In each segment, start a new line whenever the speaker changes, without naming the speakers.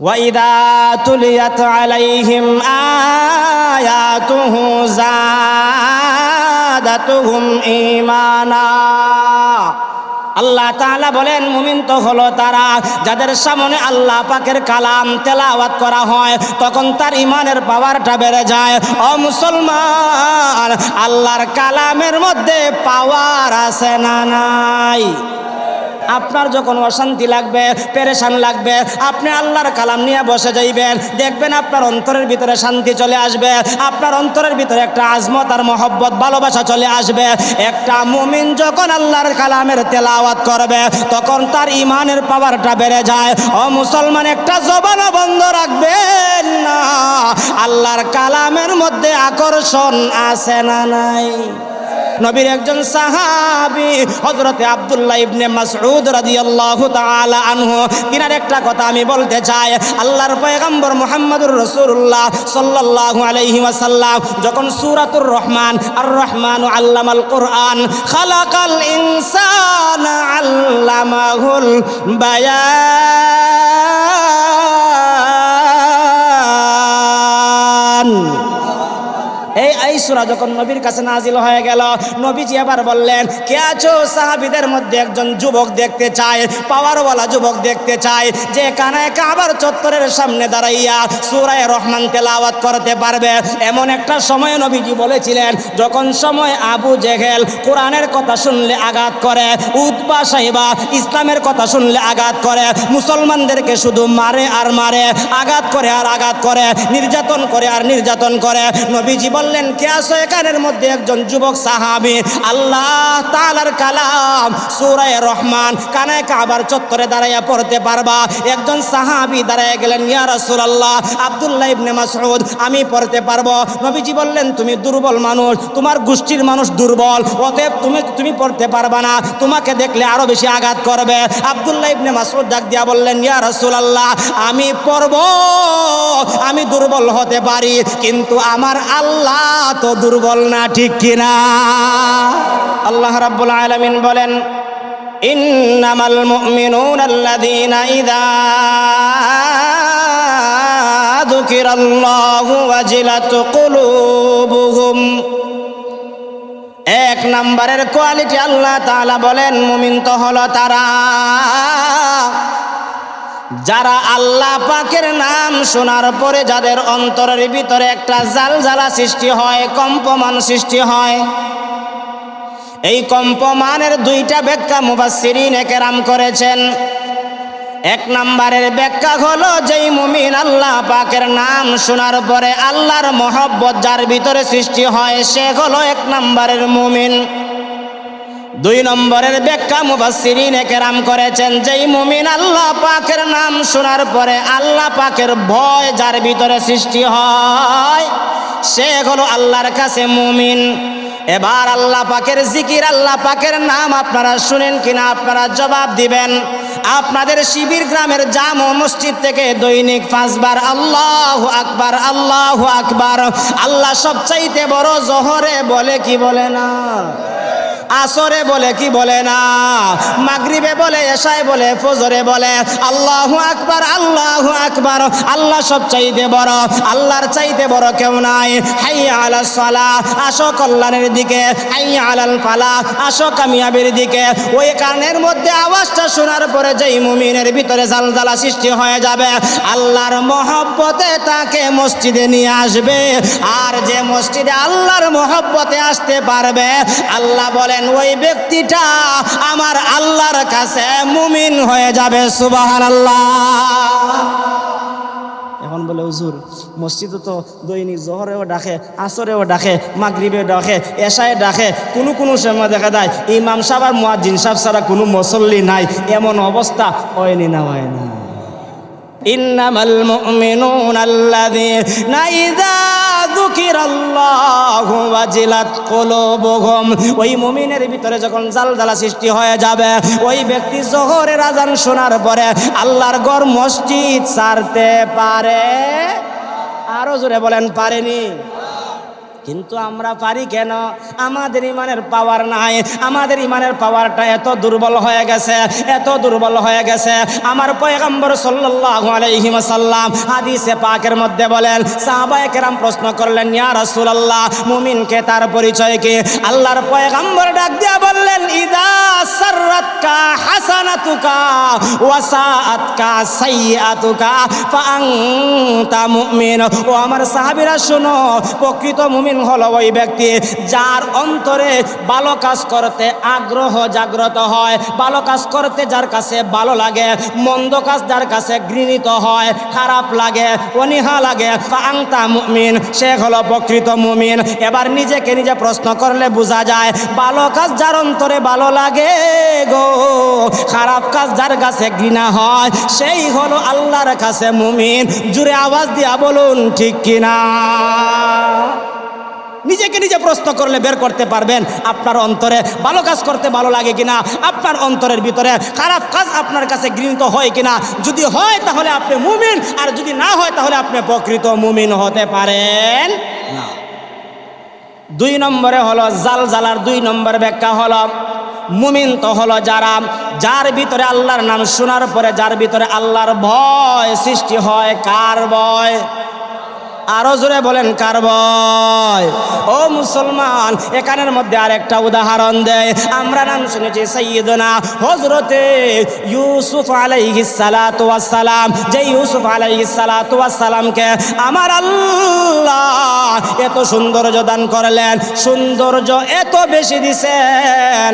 وإذا تليت عليهم آياته زادتهم إيمانا আল্লাহ তাআলা বলেন মুমিন তো হলো তারা যাদের সামনে আল্লাহ পাকের কালাম তেলাওয়াত করা হয় তখন তার ইমানের পাওয়ারটা বেড়ে যায় ও মুসলমান আল্লাহর কালামের মধ্যে পাওয়ার আছে না নাই আপনার যখন অশান্তি লাগবে, পেরেশান লাগবে, আপনি আল্লাহর কালাম নিয়ে বসে যাইবেন, দেখবেন আপনার অন্তরের ভিতরে শান্তি চলে আসবে, আপনার অন্তরের ভিতরে একটা আজমত আর মহব্বত, ভালোবাসা চলে আসবে। একটা মুমিন যখন আল্লাহর কালামের তেলাওয়াত করবে, তখন তার ইমানের পাওয়ারটা বেড়ে যায়। ও মুসলমান, একটা জবানও বন্ধ রাখবেন না। আল্লাহর কালামের মধ্যে আকর্ষণ আছে না নাই? নবীর একজন সাহাবি হজরতে আব্দুল্লাহ ইবনে মাসউদ রাদিয়াল্লাহু তাআলা আনহু, তিনার একটা কথা আমি বলতে চাই। আল্লাহর পয়গম্বর মুহাম্মদুর রাসূলুল্লাহ সাল্লাল্লাহু আলাইহি ওয়াসাল্লাম যখন সূরাতুর রহমান আর রহমান আল্লামাল কোরআন, খালাকাল ইনসানা আল্লামাহুল বায়ান। এই সূরা যখন নবীর কাছে নাজিল হয়ে গেল, নবীজি আবার বললেন, কে আছো? সাহাবীদের মধ্যে একজন যুবক দেখতে চায়, পাওয়ারওয়ালা যুবক দেখতে চায়, যে কানায় কাবার চত্বরের সামনে দাঁড়াইয়া সুরায় রহমান তেলাওয়াত করতে পারবে। এমন একটা সময় নবীজি বলেছিলেন, যখন সময় আবু জেহেল কোরআনের কথা শুনলে আঘাত করে, উতবা সাহিবা ইসলামের কথা শুনলে আঘাত করে, মুসলমানদেরকে শুধু মারে আর মারে, আঘাত করে আর আঘাত করে, নির্যাতন করে আর নির্যাতন করে। নবীজি বললেন কে আসো এখানের মধ্যে? একজন যুবক সাহাবি। আল্লাহ তালার কালাম সুরায় রহমান কানায় কাবার চত্বরে দাঁড়াইয়া পড়তে পারবা। একজন সাহাবি দাঁড়াইয়া গেলেন, ইয়া রাসূলুল্লাহ, আব্দুল্লাহ ইবনে মাসউদ, আমি পড়তে পারব। নবীজি বললেন, তুমি দুর্বল মানুষ, তোমার গোষ্ঠীর মানুষ দুর্বল, অতএব তুমি তুমি পড়তে পারবা না। তোমাকে দেখলে আরও বেশি আঘাত করবে। আব্দুল্লাহ ইবনে মাসউদ ডাক দিয়া বললেন, ইয়া রাসূলুল্লাহ, আমি পড়ব, আমি দুর্বল হতে পারি, কিন্তু আমার আল্লাহ তো দুর্বল না, ঠিক কিনা? আল্লাহ রাব্বুল আলামিন বলেন, ইন্নামাল মুমিনুনা আল্লাযীনা ইযা যুকিরাল্লাহু ওয়াজিলাত কুলুবুহুম। এক নাম্বারের কোয়ালিটি আল্লাহ তাআলা বলেন, মুমিন তো হলো তারা। যারা আল্লাহ পাকের নাম শোনার পরে যাদের অন্তরের ভিতরে একটা জাল জ্বালা সৃষ্টি হয়, কম্পমান সৃষ্টি হয়, এই কম্পমানের দুইটা ব্যাখ্যা মুবাসিরিন একেরাম করেছেন। এক নম্বরের ব্যাখ্যা হলো, যেই মুমিন আল্লাহ পাকের নাম শোনার পরে আল্লাহর মহব্বত যার ভিতরে সৃষ্টি হয়, সে হলো এক নম্বরের মুমিন। দুই নম্বরের ব্যাখ্যা মুবাসিরিন কেরাম করেছেন, যেই মুমিন আল্লাহ পাকের নাম শোনার পরে আল্লাহ পাকের ভয় যার ভিতরে সৃষ্টি হয়, সে হলো আল্লাহর কাছে মুমিন। এবার আল্লাহ পাকের জিকির, আল্লাহ পাকের নাম আপনারা শুনেন কিনা, আপনারা জবাব দিবেন। আপনাদের শিবির গ্রামের জাম মসজিদ থেকে দৈনিক পাঁচবার আল্লাহ আকবার আল্লাহ আকবার। আল্লাহ সবচাইতে বড় জহরে বলে কি বলে না? আসরে বলে কি বলে না? মাগরিবে বলে, এশায় বলে, ফজরে বলে, আল্লাহ আকবার আল্লাহ আকবার। আল্লাহ সব চাইতে বড়, আল্লাহর চাইতে বড় কেউ নাই। হাইয়া আলা সালা, আসো কল্যাণের দিকে। হাইয়া আলাল পালা আসো কামিয়াবির দিকে। ওই কানের মধ্যে আওয়াজটা শোনার পরে যেই মুমিনের ভিতরে জালজালা সৃষ্টি হয়ে যাবে, আল্লাহর মহব্বতে তাকে মসজিদে নিয়ে আসবে। আর যে মসজিদে আল্লাহর মহব্বতে আসতে পারবে, আল্লাহ বলে বলেন, ওই ব্যক্তিটা আমার আল্লাহর কাছে মুমিন হয়ে যাবে সুবাহান এখন বলে, হুজুর মসজিদে তো দৈনিক জহরেও ডাকে, আসরেও ডাকে, মাগরিবেও ডাকে, এশায় ডাকে, কোনো কোনো সময় দেখা যায় ইমাম সাহেব আর মুয়াজ্জিন সাহেব ছাড়া কোনো মুসল্লি নাই, এমন অবস্থা হয়নি না হয় না ইন্নামাল মুমিনুন আল্লাযীনা ইযা ওই মুমিনের ভিতরে যখন জালজালা সৃষ্টি হয়ে যাবে, ওই ব্যক্তি জোহরের আজান শোনার পরে আল্লাহর ঘর মসজিদ ছাড়তে পারে? আরও জোরে বলেন, পারেনি। কিন্তু আমরা পারি কেন? আমাদের ইমানের পাওয়ার নাই। আমাদের ইমানের পাওয়ারটা এত দুর্বল হয়ে গেছে, এত দুর্বল হয়ে গেছে। আমার পয়গম্বর সাল্লাল্লাহু আলাইহি ওয়াসাল্লাম হাদিসে পাকের মধ্যে বলেন, সাহাবায়ে কেরাম প্রশ্ন করলেন, ইয়া রাসূলুল্লাহ মুমিনকে তার পরিচয় কি? আল্লাহর পয়গম্বর ডাক দিয়া বললেন, ইদা সাররাতকা হাসানাতুকা ওয়া সাআতকা সাইয়্যাতুকা ফাআনতা মুমিন। ও আমার সাহাবীরা, শোনো, প্রকৃত মুমিন হলো ওই ব্যক্তি, যার অন্তরে ভালো কাজ করতে আগ্রহ জাগ্রত হয়, ভালো কাজ করতে যার কাছে ভালো লাগে, মন্দ কাজ যার কাছে ঘৃণিত হয়, খারাপ লাগে, অনীহা লাগে ফাংতা মুমিন, সে হলো প্রকৃত মুমিন। এবার নিজেকে নিজে প্রশ্ন করলে বোঝা যায়, ভালো কাজ যার অন্তরে ভালো লাগে গো, খারাপ কাজ যার কাছে ঘৃণা হয়, সেই হলো আল্লাহর কাছে মুমিন। জুড়ে আওয়াজ দিয়া বলুন, ঠিক কিনা? নিজেকে নিজে প্রশ্ন করলে বের করতে পারবেন আপনার অন্তরে। ভালো কাজ করতে ভালো লাগে কিনা? আপনার অন্তরের ভিতরে খারাপ কাজ আপনার কাছে গৃহীত হয় কিনা? যদি হয় তাহলে আপনি মুমিন, আর যদি না হয় তাহলে আপনি প্রকৃত মুমিন হতে পারেন না। দুই নম্বরে হলো জাল জালার দুই নম্বর ব্যাখ্যা হলো, মুমিন তো হলো যারা, যার ভিতরে আল্লাহর নাম শোনার পরে, যার ভিতরে আল্লাহর ভয় সৃষ্টি হয়, কার ভয়? আরও জোরে বলেন কার ভয় ও মুসলমান, এখানের মধ্যে আরেকটা উদাহরণ দেয় আমরা নাম শুনেছি সৈয়দনা হজরতে ইউসুফ ওয়াস সালাম যে ইউসুফ ওয়াস সালামকে আমার আল্লাহ এত সৌন্দর্য দান করলেন, সৌন্দর্য এত বেশি দিছেন।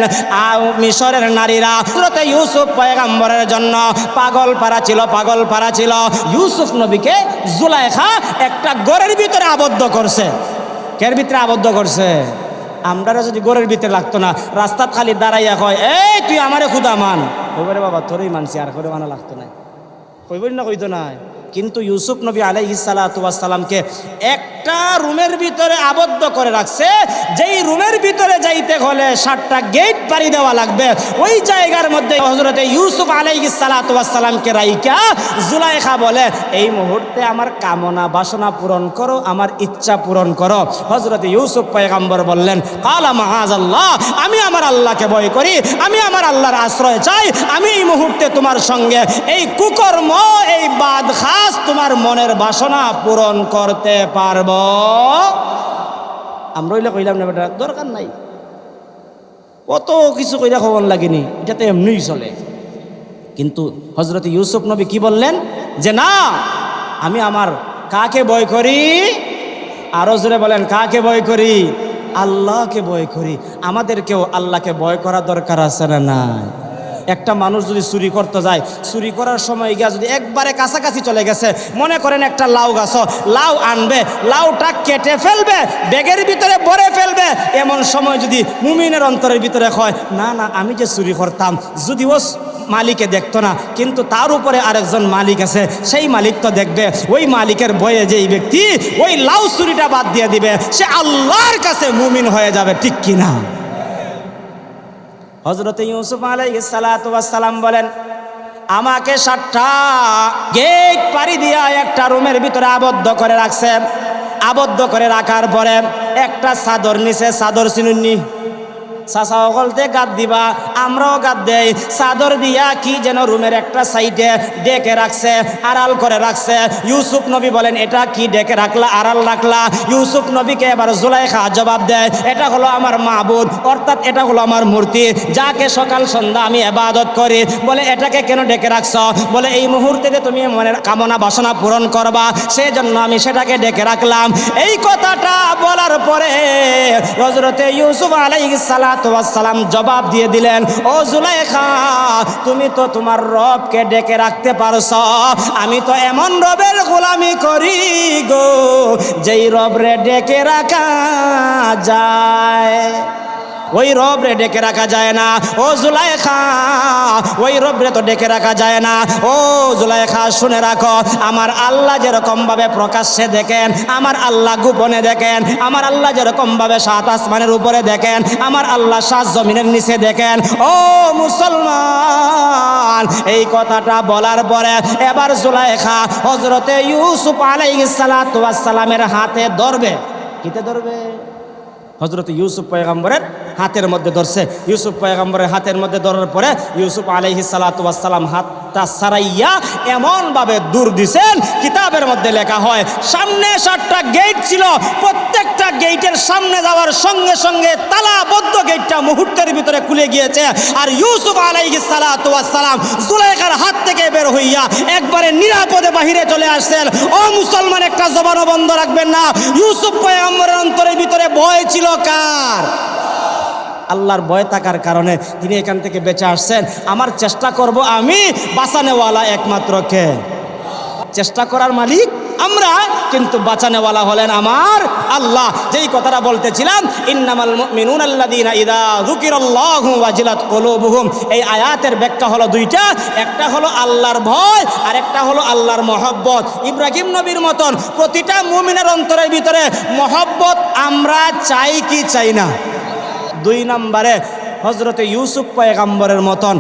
মিশরের নারীরা হজরতে ইউসুফ পয়গাম্বরের জন্য পাগল পারা ছিল পাগল পারা ছিল। ইউসুফ নবীকে জুলাইখা একটা গড়ের ভিতরে আবদ্ধ করছে। কের ভিতরে আবদ্ধ করছে? আমরা যদি গড়ের ভিতরে লাগতো না রাস্তা খালি দাঁড়াইয়া কয়, এই, তুই আমারে খুদা মান। ওইবারে বাবা, তোরই মানছি আর করে মানা লাগতো না। কইবই না কইতো না। কিন্তু ইউসুফ নবী আলাইহিস সালাতু ওয়াস সালামকে একটা রুমের ভিতরে আবদ্ধ করে রাখছে, যেই রুমের ভিতরে যাইতে হলে সাতটা গেট পাড়ি দেওয়া লাগবে। ওই জায়গার মধ্যে হজরতে ইউসুফ আলাইহিস সালাতু ওয়াস সালামকে রাইকা জুলাইখা বলে, এই মুহূর্তে আমার কামনা বাসনা পূরণ করো, আমার ইচ্ছা পূরণ করো। হজরতে ইউসুফ পয়গাম্বর বললেন, কালা মাহাজাল্লাহ, আমি আমার আল্লাহকে ভয় করি, আমি আমার আল্লাহর আশ্রয় চাই, আমি এই মুহূর্তে তোমার সঙ্গে এই কুকর্ম, এই বাদ খাস তোমার মনের বাসনা পূরণ করতে পারব। আমরা হইলে কইলাম না বেটা, দরকার নাই। কত কিছু কইরা খবর লাগেনি, এটা তো এমনিই চলে। কিন্তু হজরত ইউসুফ নবী কি বললেন? যে না, আমি আমার কাকে বয় করি? আরও জোরে বলেন, কাকে বয় করি? আল্লাহকে বয় করি। আমাদেরকেও আল্লাহকে বয় করা দরকার আছে না নাই? একটা মানুষ যদি চুরি করতে যায়, চুরি করার সময় গিয়া যদি একবারে কাছাকাছি চলে গেছে, মনে করেন একটা লাউ গাছ, লাউ আনবে, লাউটা কেটে ফেলবে, ব্যাগের ভিতরে ভরে ফেলবে, এমন সময় যদি মুমিনের অন্তরের ভিতরে হয়, না না, আমি যে চুরি করতাম, যদি ও মালিকে দেখতো না, কিন্তু তার উপরে আরেকজন মালিক আছে, সেই মালিক তো দেখবে, ওই মালিকের বয়ে যেই ব্যক্তি, ওই লাউ চুরিটা বাদ দিয়ে দিবে, সে আল্লাহর কাছে মুমিন হয়ে যাবে, ঠিক কিনা? হজরত ইউসুফ সালাম বলেন, আমাকে সাতটা গেট পাড়ি দিয়া একটা রুমের ভিতরে আবদ্ধ করে রাখছে আবদ্ধ করে রাখার পরে একটা চাদর নিচে, চাদর চিনুননি চাচা অকলতে গাত দিবা, আমরাও গাত দেই। চাদর দিয়া কি যেন রুমের একটা সাইডে ডেকে রাখছে, আড়াল করে রাখছে। ইউসুফ নবী বলেন, এটা কি ডেকে রাখলা, আড়াল রাখলা? ইউসুফ নবীকে এবার জুলাইখা জবাব দেয়, এটা হলো আমার মাহবুদ অর্থাৎ এটা হলো আমার মূর্তি। যাকে সকাল সন্ধ্যা আমি এবাদত করি। বলে, এটাকে কেন ডেকে রাখছ? বলে, এই মুহূর্তে তুমি মনের কামনা বাসনা পূরণ করবা সেই জন্য আমি সেটাকে ডেকে রাখলাম। এই কথাটা বলার পরে হজরতে ইউসুফ আলাইহিস সালাম জবাব দিয়ে দিলেন, ও জুলাইখা, তুমি তো তোমার রবকে ডেকে রাখতে পারছ, আমি তো এমন রবের গোলামি করি গো, যেই রবরে ডেকে রাখা যায়। ওই রবরে ডেকে রাখা যায় না। ও জুলাইখা, ওই রবরে তো ডেকে রাখা যায় না। ও জুলাইখা, শুনে রাখো, আমার আল্লাহ যেরকম ভাবে প্রকাশ্যে দেখেন, আমার আল্লাহ গোপনে দেখেন, আমার আল্লাহ যেরকম ভাবে সাত আসমানের উপরে দেখেন, আমার আল্লাহ সাত জমিনের নিচে দেখেন। ও মুসলমান, এই কথাটা বলার পরে এবার জুলাইখা হজরতে ইউসুফ আলাইহিস সালাতু ওয়াস সালামের হাতে ধরবে। কিতে ধরবে? হজরত ইউসুফ পয়গম্বরের হাতের মধ্যে ধরছে। ইউসুফ পয়গম্বরের হাতের মধ্যে ধরার পরে ইউসুফ আলহি সালাতাম হাতটা সারাইয়া এমনভাবে দূর দিছেন, কিতাবের মধ্যে লেখা হয়, সামনে সাতটা গেট ছিল, প্রত্যেকটা গেটের সামনে যাওয়ার সঙ্গে সঙ্গে তালাবদ্ধ গেটটা মুহূর্তের ভিতরে খুলে গিয়েছে। আর ইউসুফ আলাইহি সালাম জুলাইখার হাত থেকে বের হইয়া একবারে নিরাপদে বাহিরে চলে আসছেন। ও মুসলমান, একটা জবানও বন্ধ রাখবেন না। ইউসুফ পয়গম্বরের অন্তরের ভিতরে ভয় ছিল কার? আল্লাহর ভয় থাকার কারণে তিনি এখান থেকে বেঁচে আসছেন। আমার চেষ্টা করব আমি বাঁচানেওয়ালা একমাত্র কে? চেষ্টা করার মালিক আমরা, কিন্তু বাঁচানেওয়ালা হলেন আমার আল্লাহ। যেই কথাটা বলতেছিলাম, ইন্নামাল মুমিনুন আল্লাযীনা ইযা যুকিরাল্লাহু ওয়াজিলাত কুলুবুহুম। এই আয়াতের ব্যাখ্যা হলো দুইটা, একটা হলো আল্লাহর ভয়, আর একটা হলো আল্লাহর মহব্বত। ইব্রাহিম নবীর মতন প্রতিটা মুমিনের অন্তরের ভিতরে মহব্বত আমরা চাই কি চাই না? দুই নম্বরে হজরতে ইউসুফ পয়গাম্বরের মতন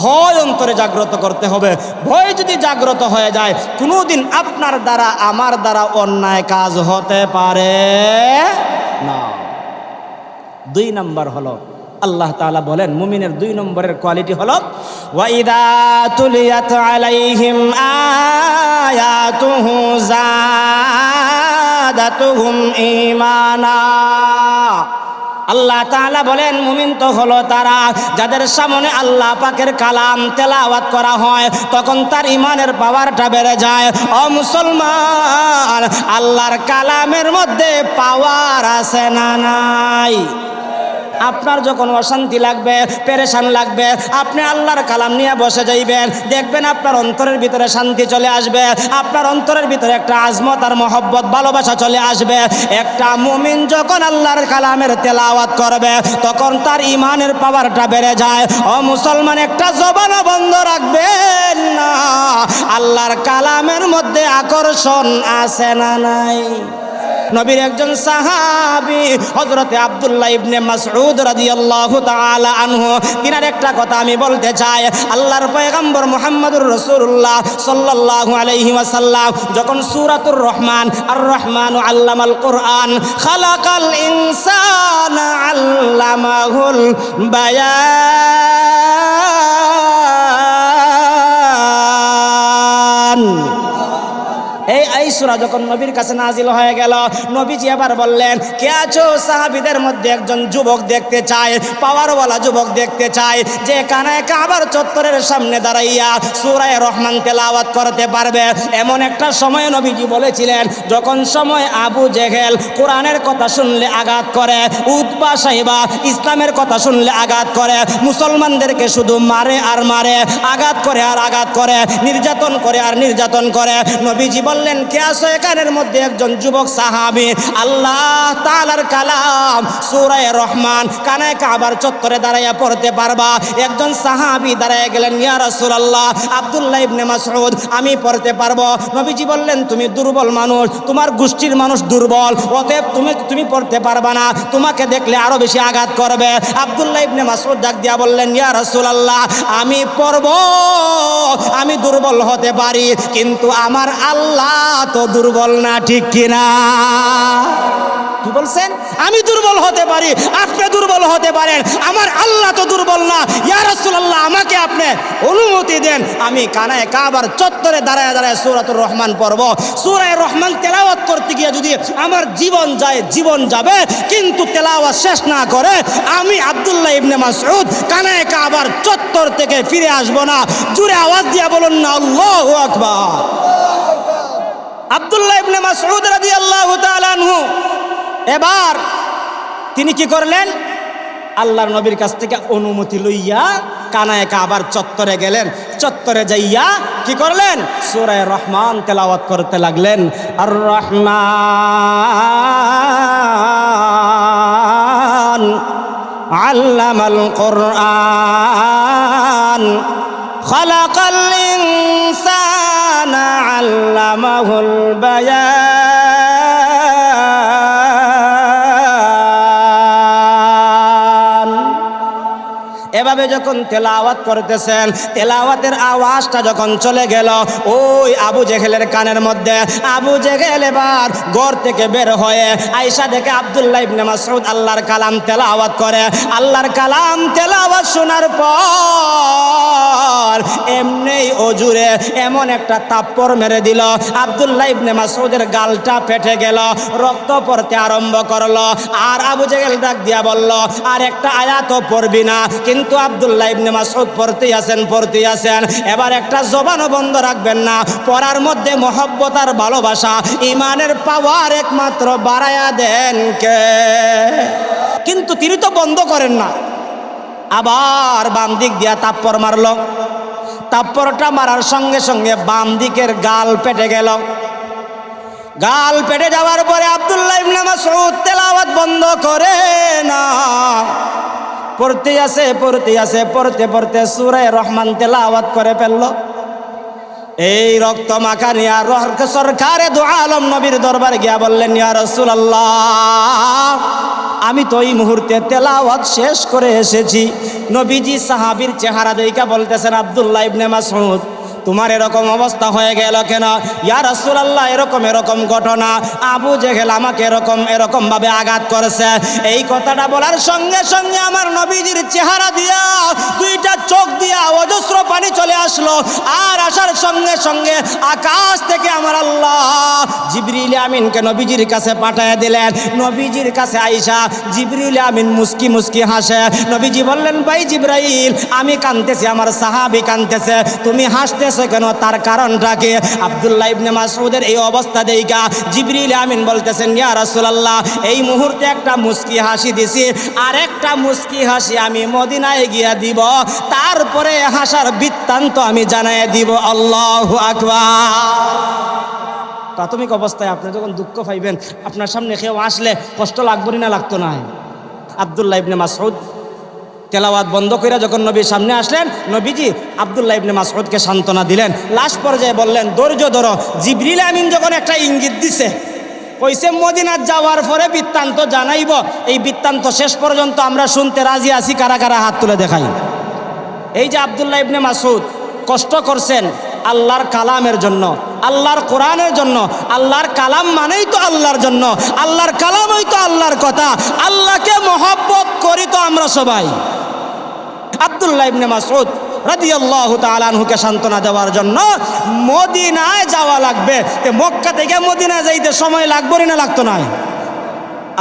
ভয় অন্তরে জাগ্রত করতে হবে। ভয় যদি জাগ্রত হয়ে যায়, কোনোদিন আপনার দ্বারা, আমার দ্বারা অন্যায় কাজ হতে পারে না। দুই নম্বর হলো, আল্লাহ তাআলা বলেন, মুমিনের দুই নম্বরের কোয়ালিটি হলো, ওয়াইদা তুলিয়াত আল্লাহ তাআলা বলেন, মুমিন তো হলো তারা যাদের সামনে আল্লাহ পাকের কালাম তেলাওয়াত করা হয়, তখন তার ইমানের পাওয়ারটা বেড়ে যায়। অ মুসলমান, আল্লাহর কালামের মধ্যে পাওয়ার আছে না নাই? আপনার যখন অশান্তি লাগবে, পেরেশান লাগবে, আপনি আল্লাহর কালাম নিয়ে বসে যাইবেন, দেখবেন আপনার অন্তরের ভিতরে শান্তি চলে আসবে, আপনার অন্তরের ভিতরে একটা আজমত আর মহব্বত, ভালোবাসা চলে আসবে। একটা মুমিন যখন আল্লাহর কালামের তেলাওয়াত করবে, তখন তার ইমানের পাওয়ারটা বেড়ে যায়। ও মুসলমান, একটা জবানও বন্ধ রাখবেন না। আল্লাহর কালামের মধ্যে আকর্ষণ আছে না নাই? নবীর একজন সাহাবি হজরতে আব্দুল্লাহ ইবনে মাসউদ রাদিয়াল্লাহু তাআলা আনহু, তিনার একটা কথা আমি বলতে চাই। আল্লাহর পয়গম্বর মুহাম্মদুর রাসূলুল্লাহ সাল্লাল্লাহু আলাইহি ওয়াসাল্লাম, যখন সূরাতুর রহমান আর রহমান আল্লামাল কোরআন, খালাকাল ইনসানা আল্লামাহুল বায়ান। এই এই সূরা যখন নবীর কাছে নাজিল হয়ে গেল, নবীজি আবার বললেন, কে আছো? সাহাবীদের মধ্যে একজন যুবক দেখতে চায়, পাওয়ারওয়ালা যুবক দেখতে চায়, যে কানায় কাবার চত্বরের সামনে দাঁড়াইয়া সুরায় রহমান তেলাওয়াত করতে পারবে। এমন একটা সময় নবীজি বলেছিলেন, যখন সময় আবু জেহেল কোরআনের কথা শুনলে আঘাত করে উৎপা সাহিবা ইসলামের কথা শুনলে আঘাত করে, মুসলমানদেরকে শুধু মারে আর মারে, আঘাত করে আর আঘাত করে, নির্যাতন করে আর নির্যাতন করে। নবীজি বললেন, কে আসো এখানের মধ্যে? একজন যুবক সাহাবি, আল্লাহ তালার কালাম, সুরায় রহমান, কানায় কাবার চত্বরে দাঁড়াইয়া পড়তে পারবা। একজন সাহাবি দাঁড়াইয়া গেলেন, ইয়া রাসূলুল্লাহ, আব্দুল্লাহ ইবনে মাসউদ, আমি পড়তে পারব। নবীজি বললেন, তুমি দুর্বল মানুষ, তোমার গোষ্ঠীর মানুষ দুর্বল, অতএব তুমি তুমি পড়তে পারবা না, তোমাকে দেখলে আরও বেশি আঘাত করবে। আব্দুল্লাহ ইবনে মাসউদ ডাক দিয়া বললেন, ইয়া রাসূলুল্লাহ, আমি পড়ব, আমি দুর্বল হতে পারি, কিন্তু আমার আল্লাহ তো দুর্বল না, ঠিক কিনা? কি বলছেন? আমি দুর্বল হতে পারি, আপনি দুর্বল হতে পারেন, আমার আল্লাহ তো দুর্বল না। ইয়া রাসূলুল্লাহ, আমাকে আপনি অনুমতি দেন। আমি কানায় কাবার চত্বরে দাঁড়ায় দাঁড়ায় সূরাতুর রহমান পড়ব। সূরায়ে রহমান তেলাওয়াত করতে গিয়ে যদি আমার জীবন যায়, জীবন যাবে, কিন্তু তেলাওয়াত শেষ না করে, আমি আব্দুল্লাহ ইবনে মাসউদ কানায় কাবার চত্বর থেকে ফিরে আসব না। জুড়ে আওয়াজ দিয়া বলুন না, আল্লাহু আকবার। আব্দুল্লাহ ইবনে মাসউদ রাদিয়াল্লাহু তাআলা আনহু। এবার তিনি কি করলেন? আল্লাহর নবীর কাছ থেকে অনুমতি লইয়া কানায় কাবার চত্বরে গেলেন। চত্বরে যাইয়া কি করলেন? সূরা রহমান তেলাওয়াত করতে লাগলেন। আর রহমান আল্লামাল কোরআন। خلق الإنسان علمه البيان. এভাবে যখন তেলাওয়াত করতেছেন, তেলাওয়াতের আওয়াজটা যখন চলে গেল, ওই আবু জেহেলের কানের মধ্যে, আবু জেহেল এবার ঘর থেকে বের হয়ে আয়সা দেখে আব্দুল্লাহ ইবনে মাসউদ আল্লাহর কালাম তেলাওয়াত করে। আল্লাহর কালাম তেলাওয়াত শোনার পর এমনি অজুরে এমন একটা তাপ্পর মেরে দিল। আব্দুল্লাহ ইবনে মাসউদের গালটা ফেটে গেল, রক্ত পড়তে আরম্ভ করল। আর আবু জেহেল ডাক দিয়া বলল, আর একটা আয়াতও পড়বি না, কিন্তু আব্দুল্লাহ ইবনে মাসউদ পড়তেই আছেন পড়তেই আছেন। এবার একটা জবানও বন্ধ রাখবেন না। পড়ার মধ্যে মহব্বত আর ভালোবাসা, ইমানের পাওয়ার একমাত্র বাড়ায়া দেন কে? কিন্তু তিনি তো বন্ধ করেন না। আবার বাম দিক দিয়া তাপ্পর মারল। তাপ্পরটা মারার সঙ্গে সঙ্গে বাম দিকের গাল পেটে গেল। গাল পেটে যাওয়ার পরে আব্দুল্লাহ ইবনে মাসউদ তেলাওয়াত বন্ধ করে না। পড়তে আসে পড়তে আসে পড়তে পড়তে সুরে রহমান তেলাওয়াত করে ফেলল। এই রক্ত মাখা নিয়া সরকারে দু আলম নবীর দরবারে গিয়া বললেন, ইয়া রাসূলুল্লাহ, আমি তো এই মুহূর্তে তেলাওয়াত শেষ করে এসেছি। নবীজি সাহাবীর চেহারা দেখা বলতেছেন, আবদুল্লাহ ইবনে মাসউদ তোমার এরকম অবস্থা হয়ে গেল কেন? ইয়া রাসূলুল্লাহ, এরকম এরকম ঘটনা। আবু জেহেল আমাকে এরকম এরকম ভাবে আঘাত করেছে। এই কথাটা বলার সঙ্গে সঙ্গে আমার নবীজির চেহারা দিয়া, দুইটা চোখ দিয়া অজস্র পানি চলে আসলো। আর আসার সঙ্গে সঙ্গে আকাশ থেকে আমার আল্লাহ জিবরিল আমিনকে নবীজির কাছে পাঠিয়ে দিলেন। নবীজির কাছে আইসা জিবরিল আমিন মুস্কি মুস্কি হাসে। নবীজি বললেন, ভাই জিব্রাইল, আমি কানতেছি, আমার সাহাবি কানতেছে। তুমি হাসতেছো কেন? তার কারণটা কি? আব্দুল্লাহ ইবনে মাসউদের এই অবস্থা দেইকা জিবরিল আমিন বলতেছেন, ইয়া রাসূলুল্লাহ, এই মুহূর্তে একটা মুস্কি হাসি দিছি। আর একটা মুস্কি হাসি আমি মদিনায় গিয়া দিব। তারপরে হাসার বৃত্তান্ত আমি জানাই দিব। আল্লাহু আকবার। প্রাথমিক অবস্থায় আপনি যখন দুঃখ পাইবেন, আপনার সামনে কেউ আসলে কষ্ট লাগবনি না লাগতো না? আবদুল্লাহ ইবনে মাসউদ তেলাওয়াত বন্ধ করে যখন নবীর সামনে আসলেন, নবীজি আবদুল্লাহ ইবনে মাসউদকে সান্ত্বনা দিলেন। লাস্ট পর্যায়ে বললেন, ধৈর্য ধরো। জিবরিল আমিন যখন একটা ইঙ্গিত দিছে কইসে মদিনার যাওয়ার পরে বৃত্তান্ত জানাইব। এই বৃত্তান্ত শেষ পর্যন্ত আমরা শুনতে রাজি আছি, কারা কারা হাত তুলে দেখাই? এই যে আবদুল্লাহ ইবনে মাসুদ কষ্ট করছেন আল্লাহর কালামের জন্য। আল্লাহর কোরআনের জন্য, আল্লাহর কালাম মানেই তো আল্লাহর জন্য, আল্লাহর কালামই তো আল্লাহর কথা, আল্লাহকে মহব্বত করি তো আমরা সবাই। আবদুল্লাহ ইবনে মাসুদ সান্ত্বনা দেওয়ার জন্য মদিনায় যাওয়া লাগবে। তে মক্কা থেকে যাইতে সময় না লাগতো না?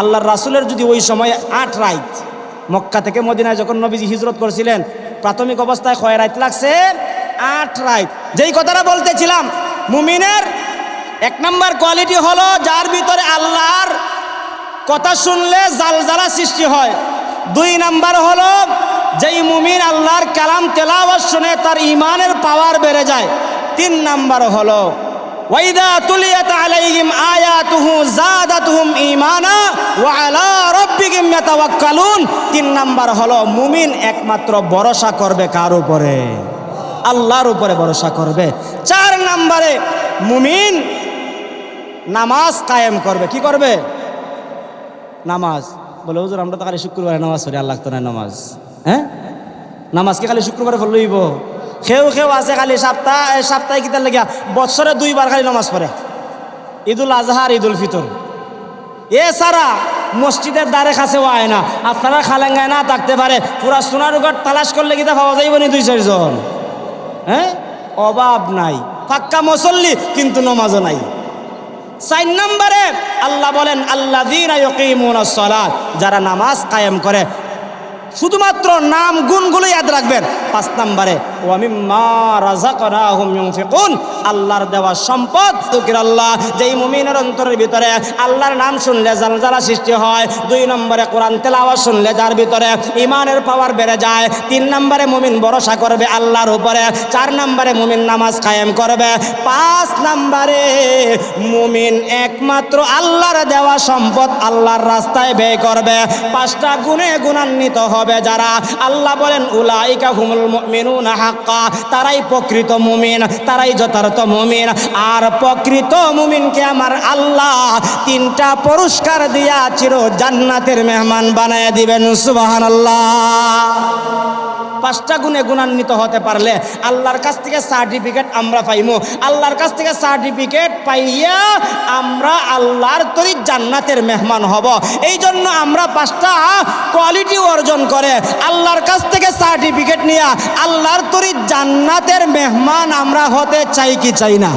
আল্লাহর রাসূলের যদি ওই সময় আট রাইত মক্কা থেকে মদিনায় যখন হিজরত করছিলেন, প্রাথমিক অবস্থায় কয় রাইত লাগছে? আট রাইত যেই কথাটা বলতেছিলাম মুমিনের এক নম্বর কোয়ালিটি হলো যার ভিতরে আল্লাহর কথা শুনলে জালজালা সৃষ্টি হয়। দুই নাম্বার হলো যেই মুমিন আল্লাহর কালাম তেলাওয়াত শুনে তার ইমানের পাওয়ার বেড়ে যায়। তিন নাম্বার হলো, ওয়াইদা তুলিয়াত আলাইহিম আয়াতুহু জাদাতুহুম ঈমানা ওয়া আলা রাব্বিহিম ইয়াতাওয়াক্কালুন। তিন নাম্বার হলো, মুমিন একমাত্র ভরসা করবে কার উপরে? আল্লাহর উপরে ভরসা করবে। নাম্বারে মুমিন নামাজ কায়েম করবে। কি করবে? নামাজ। বলে, হুজুর, আমরা তো খালি শুক্রবারে নামাজ পড়ি, আল্লাহ তো নাই নামাজ। হ্যাঁ? নামাজ কি খালি শুক্রবারে পড়লইব খেউ খেউ আছে খালি সপ্তাহ সপ্তাহে কিতার লাগিয়া বছরে দুইবার খালি নামাজ পড়ে। ঈদুল আজহা আর ঈদুল ফিতর। এ সারা মসজিদের দ্বারে কাছে আয় না আপনারা খালেঙ্গায় না থাকতে পারে, পুরা সোনারুঘাট তালাশ করলে কিতা পাওয়া যাইব নি দুই চারজন? হ্যাঁ? অভাব নাই। পাক্কা মুসল্লি, কিন্তু নমাজও নাই। চার নম্বরে আল্লাহ বলেন আল্লাহ যারা নামাজ কায়েম করে, শুধুমাত্র নাম গুণগুলো ইয়াদ রাখবেন। পাঁচ নম্বরে আল্লাহর দেওয়া সম্পদ তুকির আল্লাহ। যেই মুমিনের অন্তরের ভিতরে আল্লাহর নাম শুনলে জালজালা সৃষ্টি হয়, দুই নম্বরে কোরআন তেলাওয়া শুনলে যার ভিতরে ইমানের পাওয়ার বেড়ে যায়, তিন নম্বরে মুমিন ভরসা করবে আল্লাহর উপরে, চার নম্বরে মুমিন নামাজ কায়েম করবে, পাঁচ নম্বরে মুমিন একমাত্র আল্লাহর দেওয়া সম্পদ আল্লাহর রাস্তায় ব্যয় করবে। পাঁচটা গুণে গুণান্বিত হবে যারা। আল্লাহ বলেন, উলাইকা হুমুল মুমিনুনা হাক্কা, তারাই প্রকৃত মুমিন, তারাই যথার্থ মুমিন। আর প্রকৃত মুমিনকে আমার আল্লাহ তিনটা পুরস্কার দিয়া চির জান্নাতের মেহমান বানায় দিবেন, সুবহানাল্লাহ। পাঁচটা গুণে গুণান্বিত হতে পারলে আল্লাহর কাছ থেকে সার্টিফিকেট আমরা পাইমু। আল্লাহর কাছ থেকে সার্টিফিকেট পাইয়া আমরা আল্লাহর তরি জান্নাতের মেহমান হব। এই জন্য আমরা পাঁচটা কোয়ালিটি অর্জন করে আল্লাহর কাছ থেকে সার্টিফিকেট নিয়ে আল্লাহর তরি জান্নাতের মেহমান আমরা হতে চাই কি চাই না?